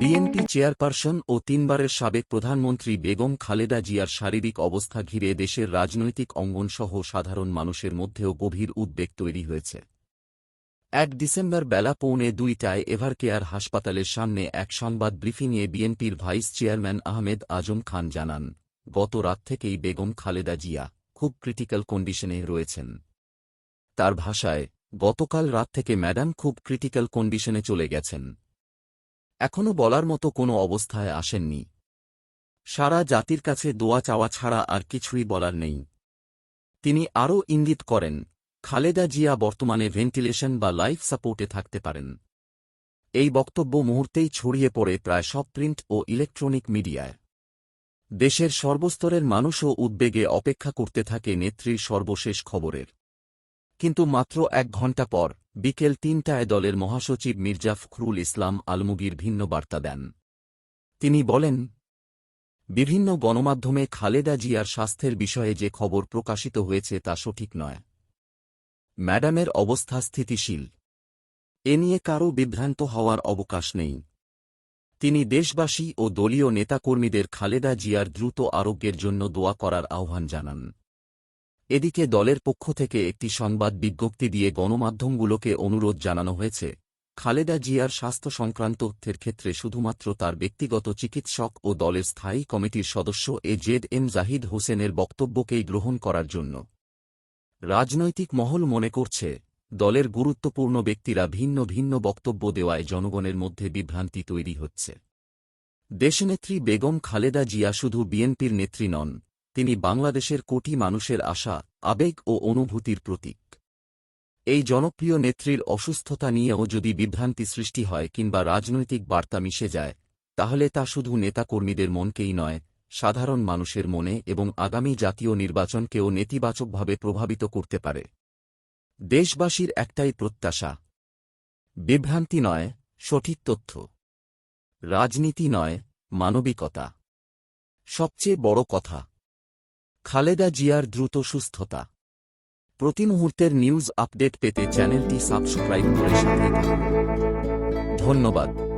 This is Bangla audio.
বিএনপি চেয়ারপারসন ও তিনবারের সাবেক প্রধানমন্ত্রী বেগম খালেদা জিয়ার শারীরিক অবস্থা ঘিরে দেশের রাজনৈতিক অঙ্গনসহ সাধারণ মানুষের মধ্যেও গভীর উদ্বেগ তৈরি হয়েছে। এক ডিসেম্বর বেলা পৌনে দুইটায় এভারকেয়ার হাসপাতালের সামনে এক সংবাদ ব্রিফিংয়ে বিএনপির ভাইস চেয়ারম্যান আহমেদ আজম খান জানান, গত রাত থেকেই বেগম খালেদা জিয়া খুব ক্রিটিক্যাল কন্ডিশনে রয়েছেন। তার ভাষায়, গতকাল রাত থেকে ম্যাডাম খুব ক্রিটিক্যাল কন্ডিশনে চলে গেছেন। এখনও বলার মতো কোনো অবস্থায় আসেননি। সারা জাতির কাছে দোয়া চাওয়া ছাড়া আর কিছুই বলার নেই। তিনি আরও ইঙ্গিত করেন, খালেদা জিয়া বর্তমানে ভেন্টিলেশন বা লাইফ সাপোর্টে থাকতে পারেন। এই বক্তব্য মুহূর্তেই ছড়িয়ে পড়ে প্রায় সব প্রিন্ট ও ইলেকট্রনিক মিডিয়ায়। দেশের সর্বস্তরের মানুষও উদ্বেগে অপেক্ষা করতে থাকে নেত্রীর সর্বশেষ খবরের। কিন্তু মাত্র এক ঘণ্টা পর, বিকেল তিনটায় দলের মহাসচিব মির্জা ফখরুল ইসলাম আলমগীর ভিন্ন বার্তা দেন। তিনি বলেন, বিভিন্ন গণমাধ্যমে খালেদা জিয়ার স্বাস্থ্যের বিষয়ে যে খবর প্রকাশিত হয়েছে তা সঠিক নয়। ম্যাডামের অবস্থা স্থিতিশীল। এ নিয়ে কারও বিভ্রান্ত হওয়ার অবকাশ নেই। তিনি দেশবাসী ও দলীয় নেতাকর্মীদের খালেদা জিয়ার দ্রুত আরোগ্যের জন্য দোয়া করার আহ্বান জানান। এদিকে দলের পক্ষ থেকে একটি সংবাদ বিজ্ঞপ্তি দিয়ে গণমাধ্যমগুলোকে অনুরোধ জানানো হয়েছে, খালেদা জিয়ার স্বাস্থ্য সংক্রান্ত তথ্যের ক্ষেত্রে শুধুমাত্র তার ব্যক্তিগত চিকিৎসক ও দলের স্থায়ী কমিটির সদস্য এ জেড এম জাহিদ হোসেনের বক্তব্যকেই গ্রহণ করার জন্য। রাজনৈতিক মহল মনে করছে, দলের গুরুত্বপূর্ণ ব্যক্তিরা ভিন্ন ভিন্ন বক্তব্য দেওয়ায় জনগণের মধ্যে বিভ্রান্তি তৈরি হচ্ছে। দেশনেত্রী বেগম খালেদা জিয়া শুধু বিএনপির নেত্রী নন তিনি বাংলাদেশের কোটি মানুষের আশা, আবেগ ও অনুভূতির প্রতীক। এই জনপ্রিয় নেত্রীর অসুস্থতা নিয়েও যদি বিভ্রান্তি সৃষ্টি হয় কিংবা রাজনৈতিক বার্তা মিশে যায়, তাহলে তা শুধু নেতাকর্মীদের মনকেই নয়, সাধারণ মানুষের মনে এবং আগামী জাতীয় নির্বাচনকেও নেতিবাচকভাবে প্রভাবিত করতে পারে। দেশবাসীর একটাই প্রত্যাশা। বিভ্রান্তি নয়, সঠিক তথ্য। রাজনীতি নয়, মানবিকতা। সবচেয়ে বড় কথা খালেদা জিয়ার দ্রুত সুস্থতা। প্রতি মুহূর্তের নিউজ আপডেট পেতে চ্যানেলটি সাবস্ক্রাইব করে সাথে ধন্যবাদ।